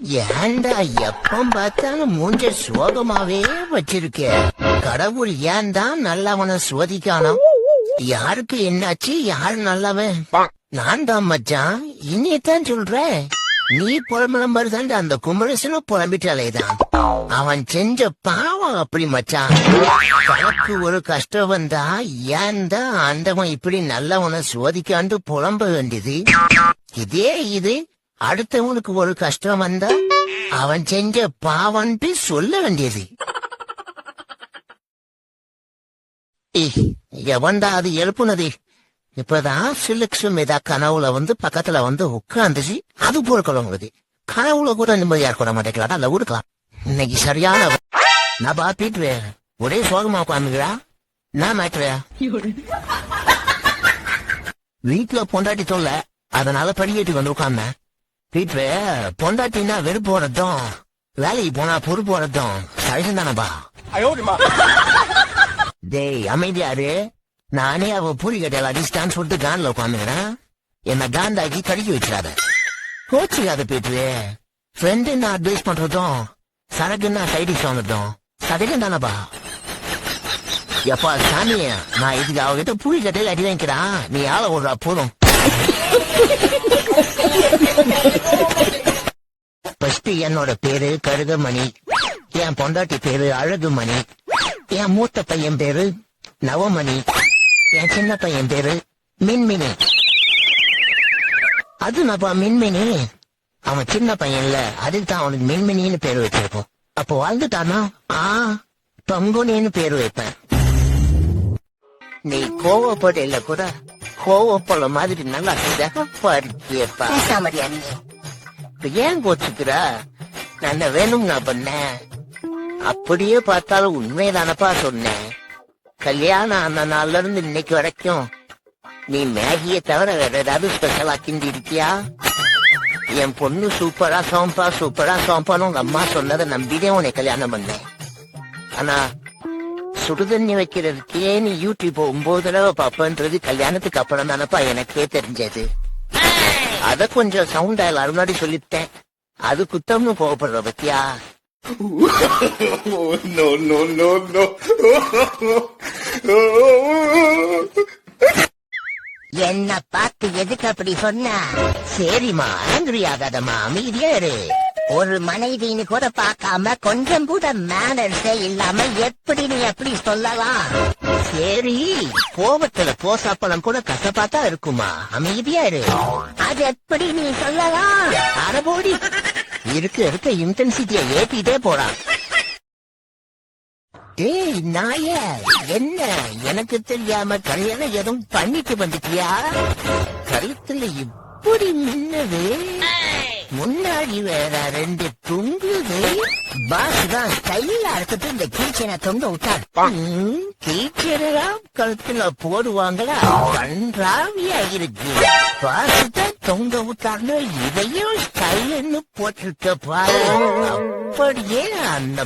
ஏன்டா எப்ப பார்த்தாலும் மூஞ்ச சோகமாவே வச்சிருக்க? கடவுள் ஏன் தான் நல்லவனை சோதிக்கானோ? யாருக்கு என்னாச்சு? யார் நல்லவன்? நான் தான் மச்சான். இன்னைத்தான் சொல்றேன் நீ புலம்பல மாதிரி தான் அந்த குமரசனும் புலம்பிட்டாலே தான். அவன் செஞ்ச பாவம் அப்படி மச்சான். தனக்கு ஒரு கஷ்டம் வந்தா ஏன் தான் அந்தவன் இப்படி நல்லவனை சோதிக்காண்டு புலம்ப வேண்டியது? இதே இது அடுத்தவனுக்கு ஒரு கஷ்டம் வந்தா அவன் செஞ்ச பாவன்ட்டு சொல்ல வேண்டியது. எவன்டா அது எழுப்புனது? இப்பதான் சிலுக்ஸும் ஏதா கனவுல வந்து பக்கத்துல வந்து உட்கார்ந்துச்சு. அது போல குழம்புது கனவுல கூட நிம்மதியா இருக்க மாட்டேங்கிறாடா அல்ல ஊருக்கலாம் இன்னைக்கு சரியான நான் பாத்துட்டு ஒரே சோகமா உட்காந்துக்கிறா நான் மாட்டுறேன். வீட்டுல பொண்டாட்டி தொல்ல அதனால படிக்கட்டு வந்து உட்கார்ந்தேன். இப்ப பொண்டாட்டினா வெறுப்பு வரட்டும். வேலைக்கு போனா பொறுப்பு வரட்டும். சைசன் தானப்பா டேய் அமைதியாரு நானே அவ பூரி கட்டையில அடிச்சிட்டான்னு சொல்லிட்டு கான்ல உட்காந்துக்கிறேன். என்ன காந்தாக்கி கடிக்க வச்சிடாத. கோச்சுக்காத போயிட்டு ஃப்ரெண்டு நான் அட்வைஸ் பண்றதும் சரக்குன்னா சைடிஷ் வந்துட்டோம் சதைக்கும் தானப்பா. எப்பா சாமி நான் இதுக்கு அவகிட்ட பூரி கட்டையில அடி வாங்கிக்கிறான். நீ ஆள விடுறா போதும். ஃபர்ஸ்ட் என்னோட பேரு கருகமணி என் பொண்டாட்டி பேரு அழகுமணி. என் மூத்த பையன் பேரு நவமணி. என் சின்ன பையன் பேரு மின்மினி. அது நப்பா மின்மினி? அவன் சின்ன பையன்ல அதுக்கு தான் அவனுக்கு மின்மினின்னு பேரு வச்சிருப்போம். அப்போ வாழ்ந்துட்டானா? ஆ பங்குனின்னு பேரு வைப்பேன். நீ கோவப்படையில கூட கோவப்பட மாதிரி நல்லா சிகப்பா இருக்கியப்பா பேசாமடியா நீ இப்ப ஏன் கோச்சுக்கிற நான் வேணும் நான் பண்ணேன் அப்படியே பார்த்தாலும் உண்மைதானப்பா சொன்னேன் கல்யாணம் ஆன நாள்ல இருந்து இன்னைக்கு வரைக்கும் நீ மேகியை தவிர வேற ஏதாவது ஸ்பெஷலா கிண்டி இருக்கியா என் பொண்ணு சூப்பரா சோம்பா சூப்பரா சோம்பான்னு உங்க அம்மா சொன்னதை நம்பிதான் உன்னை கல்யாணம் பண்ணேன் ஆனா சுடுதண்ணி வைக்கிறதுக்கே நீ யூடியூப் ஒன்பது தடவை பாப்பன்றது கல்யாணத்துக்கு அப்புறம் தானப்பா எனக்கே தெரிஞ்சது. அத கொஞ்சம் சவுண்டா எல்லாரும் முன்னாடி சொல்லிட்டேன். அது குத்தம்னு கோவப்படுற பத்தியா. என்ன பார்த்து எதுக்கு அப்படி சொன்ன? சரிம்மா ஆங்கிரி ஆகாதம்மா அமைதியா இரு ஒரு மனைவின்னு கூட பார்க்காம கொஞ்சம் கூட மேனர்ஸே இல்லாம எப்படி நீ எப்படி சொல்லலாம்? சரி கோபத்துல போசாப்பழம் கூட கசப்பாத்தா இருக்குமா? அமைதியா இரு. அது எப்படி நீ சொல்லலாம்? அரபோடி இருக்க இருக்க. இன்டென்சிட்டியை ஏத்திட்டே போறான் ஏய் நாய என்ன? எனக்கு தெரியாம கல்யாணம் எதுவும் பண்ணிட்டு வந்துட்டியா? கழுத்துல இப்படி மின்னது முன்னாடி வேற ரெண்டு துங்குது பாஸ் தான் ஸ்டைலா இருக்கட்டு இந்த கீச்சனை தொங்க விட்டார் கீச்சனா கழுத்துல போடுவாங்களா? கன்றாவியா இருக்கு. பாஸ் தான் தொங்க விட்டார்னு இதையும் ஸ்டைல்னு போட்டிருக்க பாரு. அப்படியே அந்த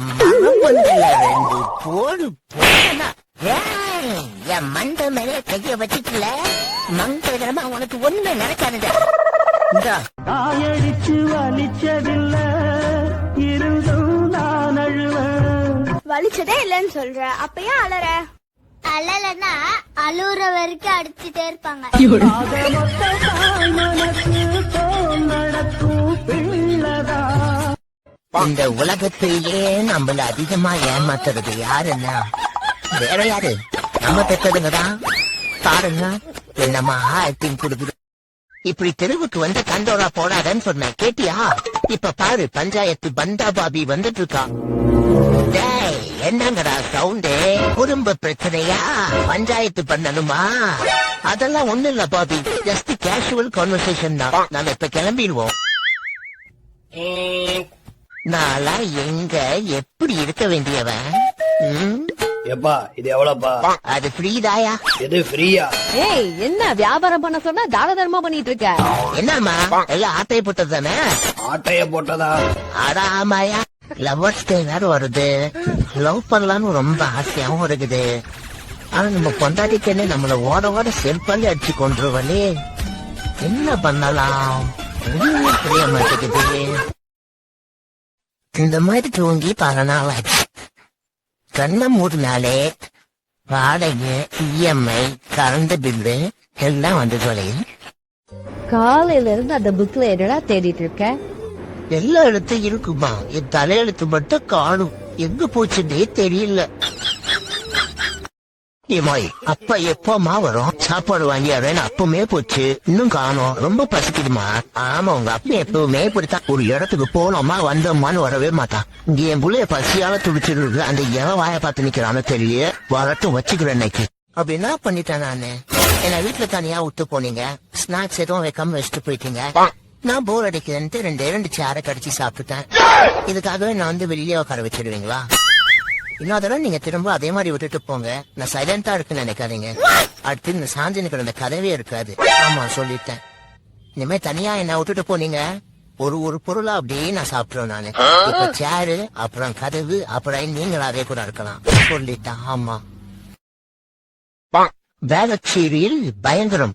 வந்து ரெண்டு போடு போனா. ஏய், என் மண்டை மேலே கைய வச்சுக்கல. மங்களகரமா உனக்கு ஒண்ணுமே நடக்காதுடா காயடிச்சு வலிச்சதில்ல இருந்தும் நான் அழுவேன் வலிச்சதே இல்லைன்னு சொல்ற. அப்ப ஏன் அலற? அழலன்னா அழுற வரைக்கும் அடிச்சுட்டே இருப்பாங்க. இந்த உலகத்திலேயே நம்மள அதிகமா ஏமாத்துறது யாருன்னா? வேற யாரு? நம்ம பெற்றதுங்க தான் பாருங்க என்னம்மா ஆக்டிங் கொடுக்குது. இப்படி தெருவுக்கு வந்து கண்டோரா போடாதன்னு சொன்னேன். கேட்டியா? இப்ப பாரு பஞ்சாயத்து பண்டா பாபி வந்துட்டு இருக்கா என்னங்கடா சவுண்டு குடும்ப பிரச்சனையா? பஞ்சாயத்து பண்ணணுமா? அதெல்லாம் ஒண்ணு இல்ல பாபி. ஜஸ்ட் கேஷுவல் கான்வர்சேஷன் தான். நாம இப்ப கிளம்பிடுவோம். நாளா எங்க? எப்படி இருக்க வேண்டியவன்? எப்பா இது எவ்வளவுப்பா அது ஃப்ரீதாயா? இது ஃப்ரீயா? ஏய் என்ன வியாபாரம் பண்ண சொன்னா தான தர்மா பண்ணிட்டு இருக்க? என்னம்மா எல்லாம் ஆட்டைய போட்டது தானே ஆட்டைய போட்டதா? அடா ஆமாயா. லவர்ஸ் டே வேற வருது. லவ் பண்ணலாம்னு ரொம்ப ஆசையாவும் இருக்குது. ஆனா நம்ம பொண்டாட்டிக்கன்னு நம்மள ஓட ஓட செருப்பாலே அடிச்சு கொண்டுருவலே என்ன பண்ணலாம்? புரிய மாட்டேங்குது. இந்த மாதிரி தூங்கி பல நாள் ஆச்சு. கண்ணை மூடினாலே வாடகை இஎம்ஐ கரண்ட் பில்லு எல்லாம் வந்து தொலையுது காலையில இருந்து அந்த புக்ல என்னடா தேடிட்டு இருக்க? எல்லா எழுத்தும் இருக்குமா? என் தலையெழுத்து மட்டும் காணும். எங்க போச்சுன்னே தெரியல. ஏமாய் அப்பா எப்பமா வரும்? சாப்பாடு வாங்கி வாங்கியாரேன்னு அப்பவுமே போச்சு. இன்னும் காணோம். ரொம்ப பசிக்குதுமா? ஆமா உங்க அப்பா எப்பவுமே இப்படித்தான். ஒரு இடத்துக்கு போனோமா வந்தோமான்னு வரவே மாட்டான். இங்க என் புள்ளைய பசியால துடிச்சிருக்கு அந்த எவன் வாய பார்த்து நிக்கிறான்னு தெரியல வரட்டும் வச்சுக்கிறேன் இன்னைக்கு. அப்படி என்ன பண்ணிட்டேன் நானு? என்ன வீட்டுல தனியா விட்டு போனீங்க? ஸ்நாக்ஸ் எதுவும் வைக்காம வச்சுட்டு போயிட்டீங்க? நான் போர் அடிக்கிறேன்ட்டு ரெண்டு ரெண்டு சேரை கடிச்சு சாப்பிட்டுட்டேன். இதுக்காகவே நான் வந்து வெளியே உட்கார வச்சிருவீங்களா? இன்னொரு தடவை நீங்க திரும்ப அதே மாதிரி விட்டுட்டு போங்க. நான் சைலண்டா இருக்குன்னு நினைக்காதீங்க. அடுத்து இந்த சாஞ்சி நிக்கிற இந்த கதவே இருக்காது. ஆமா சொல்லிட்டேன். இனிமே தனியா என்ன விட்டுட்டு போனீங்க? ஒரு ஒரு பொருளா அப்படியே நான் சாப்பிட்டுருவேன் நானு. இப்ப சேரு அப்புறம் கதவு அப்புறம் நீங்களாவே கூட இருக்கலாம். சொல்லிட்டேன் ஆமா. வேளச்சேரியில் பயங்கரம்.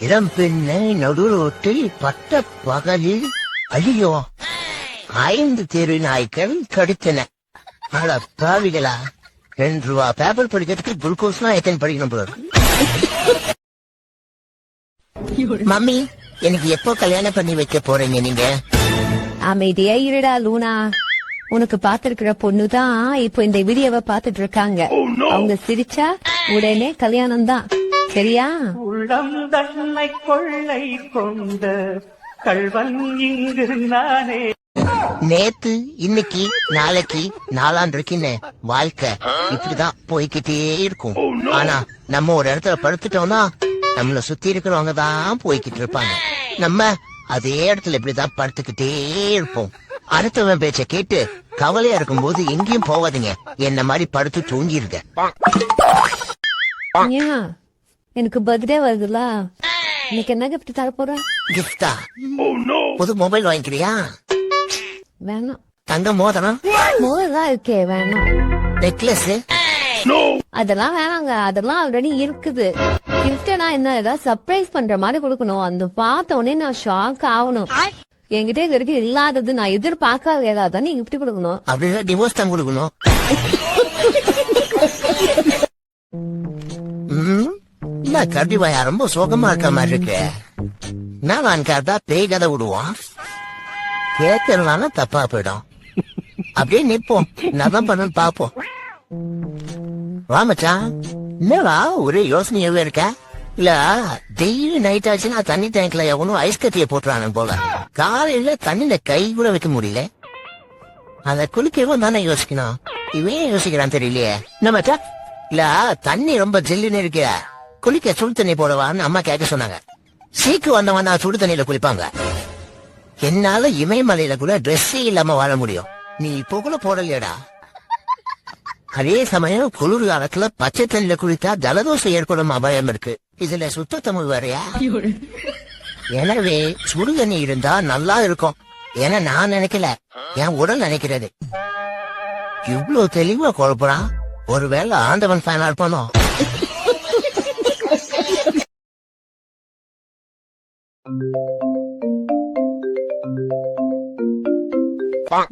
இளம் பெண்ணை நடுரோட்டில் பட்ட பகலில் ஐயோ ஐந்து தெரு நாய்கள் கடித்தன. அட பாவிகளா. ரெண்டு ரூபா பேப்பர் படிக்கிறதுக்கு குளுக்கோஸ்லாம் எத்தனை படிக்கணும் போல. மம்மி எனக்கு எப்போ கல்யாணம் பண்ணி வைக்க போறீங்க நீங்க? அமைதியா இருடா லூனா. உனக்கு பாத்திருக்கிற பொண்ணுதான் இப்போ இந்த வீடியோவை பாத்துட்டு இருக்காங்க. அவங்க சிரிச்சா உடனே கல்யாணம் தான். சரியா? உள்ளம் தன்னை கொள்ளை கொண்ட கள்வன் இங்கு நானே. நேத்து இன்னைக்கு நாளைக்கு நாளான்றைக்குன்னு வாழ்க்கை இப்படிதான் போய்கிட்டே இருக்கும். ஆனா நம்ம ஒரு இடத்துல படுத்துட்டோம்னா நம்மள சுத்தி இருக்கிறவங்க தான் போய்கிட்டு இருப்பாங்க. நம்ம அதே இடத்துல இப்படிதான் படுத்துக்கிட்டே இருப்போம். அடுத்தவன் பேச்ச கேட்டு கவலையா இருக்கும்போது எங்கேயும் போகாதீங்க. என்ன மாதிரி படுத்து தூங்கிருங்க. எனக்கு பர்த்டே வருதுல இன்னைக்கு என்ன கிஃப்ட் தர போற கிஃப்டா புது மொபைல் வாங்கிக்கிறியா? வேணாம் தங்க மோதிரம் மோதான் இருக்கே வேணாம் நெக்லஸ் அதெல்லாம் வேணாங்க அதெல்லாம் ஆல்ரெடி இருக்குது. கிஃப்ட்னா என்ன ஏதாவது சர்ப்ரைஸ் பண்ற மாதிரி கொடுக்கணும். அந்த பார்த்த உடனே நான் ஷாக் ஆகணும். என்கிட்ட இது வரைக்கும் இல்லாதது நான் எதிர்பார்க்காத ஏதாவது நீ கிஃப்ட் கொடுக்கணும். அப்படின்னா டிவோர்ஸ் தான் கொடுக்கணும். என்ன கரடி ரொம்ப சோகமா இருக்க மாதிரி இருக்கு. நான் கேட்டா பேய் கதை விடுவான் கேட்கறதுனால தப்பா போயிடும். அப்படியே நிப்போம் நதம் பண்ணு பாப்போம் வா மச்சான். என்னடா ஒரே யோசனையாவே இருக்க? இல்ல டெய்லி நைட் ஆச்சுன்னா தண்ணி டேங்க்ல எவனும் ஐஸ் கட்டிய போட்டுறானு போல. காலையில தண்ணியில கை கூட வைக்க முடியல. அத குளிக்கவும் தானே யோசிக்கணும். இவன் யோசிக்கிறான் தெரியலையே. என்ன மச்சா இல்ல தண்ணி ரொம்ப ஜில்லுன்னு இருக்க. குளிக்க சுடு தண்ணி போடவான்னு அம்மா கேட்க சொன்னாங்க. சீக்கு வந்தவன் சுடு தண்ணியில குளிப்பாங்க. என்னால இமயமலையில கூட Dress இல்லாம வாழ முடியும். நீ இப்போ கூட போடலையடா. அதே சமயம் குளிர் காலத்துல பச்சை தண்ணில குளித்தா ஜலதோஷம் ஏற்படும் அபாயம் இருக்கு. இதுல சுத்த தமிழ் வேறையா? எனவே சுடு தண்ணி இருந்தா நல்லா இருக்கும். என நான் நினைக்கல. என் உடல் நினைக்கிறது. இவ்வளவு தெளிவா குழப்பறான் ஒருவேளை ஆண்டவன் ஃபேனா இருப்பானோ?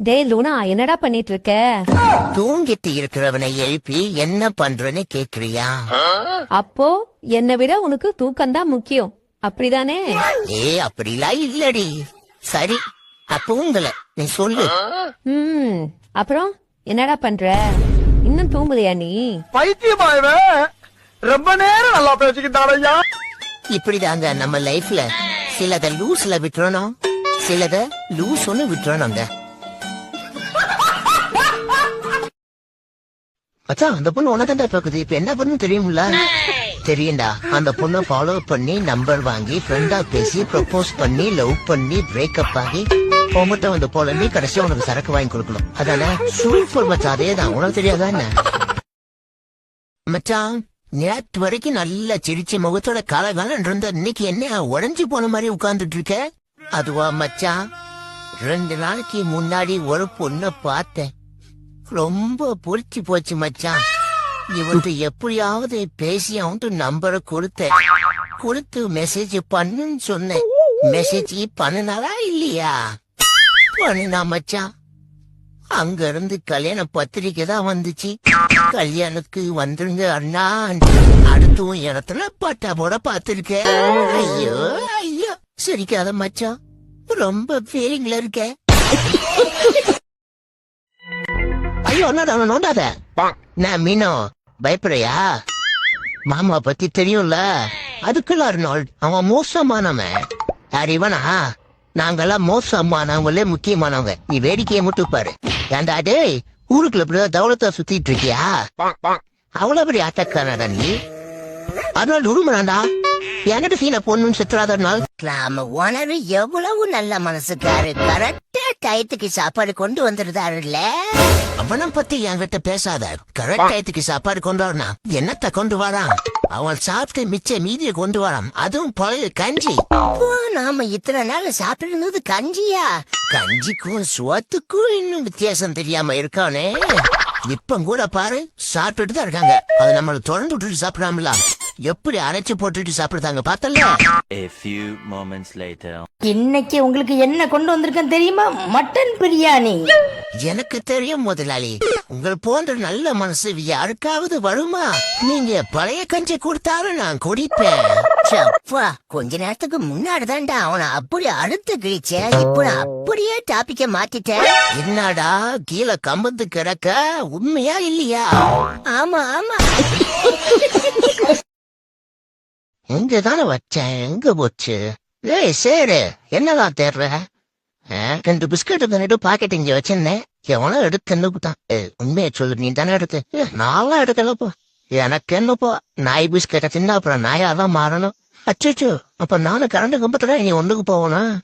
டேய் லூனா என்னடா பண்ணிட்டு இருக்க தூங்கிட்டு இருக்கிறவனை எழுப்பி என்ன பண்றேன்னு கேக்குறியா? அப்போ என்னை விட உனக்கு தூக்கம் தான் முக்கியம். அப்படிதானே? ஏ அப்படிலாம் இல்லடி. சரி அப்ப உங்களை நீ சொல்லு. ம் அப்புறம் என்னடா பண்ற? இன்னும் தூங்கலையா நீ? பைத்தியமாயவே ரொம்ப நேரம் நல்லா பேசிக்கிட்டாரையா இப்படிதாங்க நம்ம லைஃப்ல சிலத லூஸ்ல விட்டுறணும். சிலத லூஸ் ஒண்ணு விட்டுறணுங்க. மச்சான் அந்த பொண்ணு உனதாண்டா பாக்குது இப்ப என்ன பண்ணு தெரியும்ல? தெரியும்டா. அந்த பொண்ணை ஃபாலோ பண்ணி நம்பர் வாங்கி ஃப்ரெண்டா பேசி ப்ரப்போஸ் பண்ணி லவ் பண்ணி பிரேக்கப் ஆகி உங்ககிட்ட வந்து போல நீ கடைசியா உனக்கு சரக்கு வாங்கி கொடுக்கணும். அதானே? சூப்பர் மச்சான் அதேதான். உனக்கு தெரியாதா என்ன? மச்சான் நேற்று வரைக்கும் நல்ல சிரிச்ச முகத்தோட காலகாலம் இருந்த இன்னைக்கு என்ன உடஞ்சு போன மாதிரி உட்கார்ந்துட்டு இருக்க? அதுவா மச்சான் ரெண்டு நாளைக்கு முன்னாடி ஒரு பொண்ண பார்த்தேன். ரொம்ப புடிச்சு போச்சு மச்சான். இவன்ட்டு எப்படியாவது பேசி அவன்ட்டு நம்பரை கொடுத்தேன். கொடுத்து மெசேஜ் பண்ணுன்னு சொன்னேன். மெசேஜ் பண்ணுனாரா இல்லையா? பண்ணுனா மச்சான். அங்க இருந்து கல்யாண பத்திரிக்கை தான் வந்துச்சு. கல்யாணத்துக்கு வந்துருங்க அண்ணா. அடுத்து இடத்துல பட்டா போட பாத்திருக்கேன் ஐயோ ஐயோ. சிரிக்காத மச்சான். ரொம்ப ஃபீலிங்ல இருக்க. ஐயோ என்ன நோண்டாத? நான் மீனோ பயப்படுறியா? மாமா பத்தி தெரியும்ல. அதுக்குள்ள அர்னால்ட் அவன் மோசமானவன். யார் இவனா? நாங்கெல்லாம் மோசமானவங்களே முக்கியமானவங்க. நீ வேடிக்கையை மட்டும் பாரு. ஏன்டா டேய் ஊருக்குள்ள இப்படி தவளத்தை சுத்திட்டு இருக்கியா? அவ்வளவு பெரிய ஆட்டக்காரடா நீ? அதனால உருமனாண்டா? என்கிட்ட சீன பொண்ணுன்னு நாள் நாம உணவு எவ்வளவு நல்ல மனசுக்காரு. கரெக்டா டயத்துக்கு சாப்பாடு கொண்டு வந்துருதாருல்ல. அவனை பத்தி என்கிட்ட பேசாத. கரெக்ட் டயத்துக்கு சாப்பாடு கொண்டு வரணும் என்னத்த கொண்டு வரான்? அவன் சாப்பிட்டு மிச்ச மீதியை கொண்டு வரான். அதுவும் பழைய கஞ்சி. நாம இத்தனை நாள் சாப்பிட்டு இருந்தது கஞ்சியா? கஞ்சிக்கும் சுவத்துக்கும் இன்னும் வித்தியாசம் தெரியாம இருக்கானே. இப்ப கூட பாரு சாப்பிட்டுட்டு தான் இருக்காங்க. அதை நம்மள தொடர்ந்து விட்டுட்டு சாப்பிடாமல எப்படி அரைச்சு போட்டுட்டு சாப்பிடுறாங்க பார்த்தல? A few moments later. இன்னைக்கு உங்களுக்கு என்ன கொண்டு வந்திருக்கேன் தெரியுமா? மட்டன் பிரியாணி. எனக்கு தெரியும் முதலாளி. உங்கள் போன்ற நல்ல மனசு யாருக்காவது வருமா? நீங்க பழைய கஞ்சி கொடுத்தாலும் நான் குடிப்பேன். சப்பா கொஞ்ச நேரத்துக்கு முன்னாடிதான்டா அவனை அப்படி அழுத்து கிழிச்சேன் இப்போ நான் அப்படியே டாபிக்க மாத்திட்டேன். என்னடா கீழே கம்பந்து கிடக்க? உண்மையா இல்லையா? ஆமா ஆமா. எங்க தானே வச்சேன் எங்க போச்சு? ஏய் சேரு என்னதான் தேடுற? ரெண்டு பிஸ்கட் தின்னுட்டு பாக்கெட் இங்க வச்சிருந்தேன். எவனோ எடுத்து என்னதான் உண்மையை சொல்லு நீ தானே எடுத்து? ஏ, நான்லாம் எடுக்கலப்போ எனக்கு என்னப்போ நாய் பிஸ்கட்டை தின்னா அப்புறம் நாயாதான் மாறணும். அச்சோ அப்ப நானும் கரண்ட் கம்பத்துல நீ ஒண்ணுக்கு போகணும்.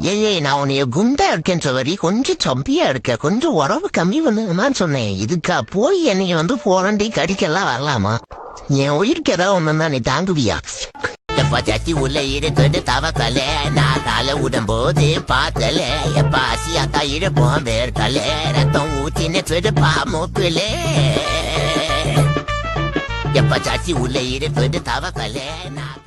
ஏய் நான் உன்னைய குண்டா இருக்கேன்னு சொல்லி கொஞ்சம் சம்பியா இருக்க. கொஞ்சம் உறவு கம்மி பண்ணுங்கன்னு சொன்னேன். இதுக்கா போய் என்னைய வந்து போரண்டி கடிக்கெல்லாம் வரலாமா? என் உயிருக்கு ஏதாவது ஒண்ணுன்னா நீ தாங்குவியா? எப்பா சட்டி உள்ள இருக்குது தவக்கல. நான் கால விடும்போது பார்த்தல எப்பா அசியாத்தா இருப்போம் வேர்க்கல. ரத்தம் ஊத்தின்னு திருப்பா மூக்குல. எப்பா சச்சி உள்ள இருக்குது தவக்கல. நான்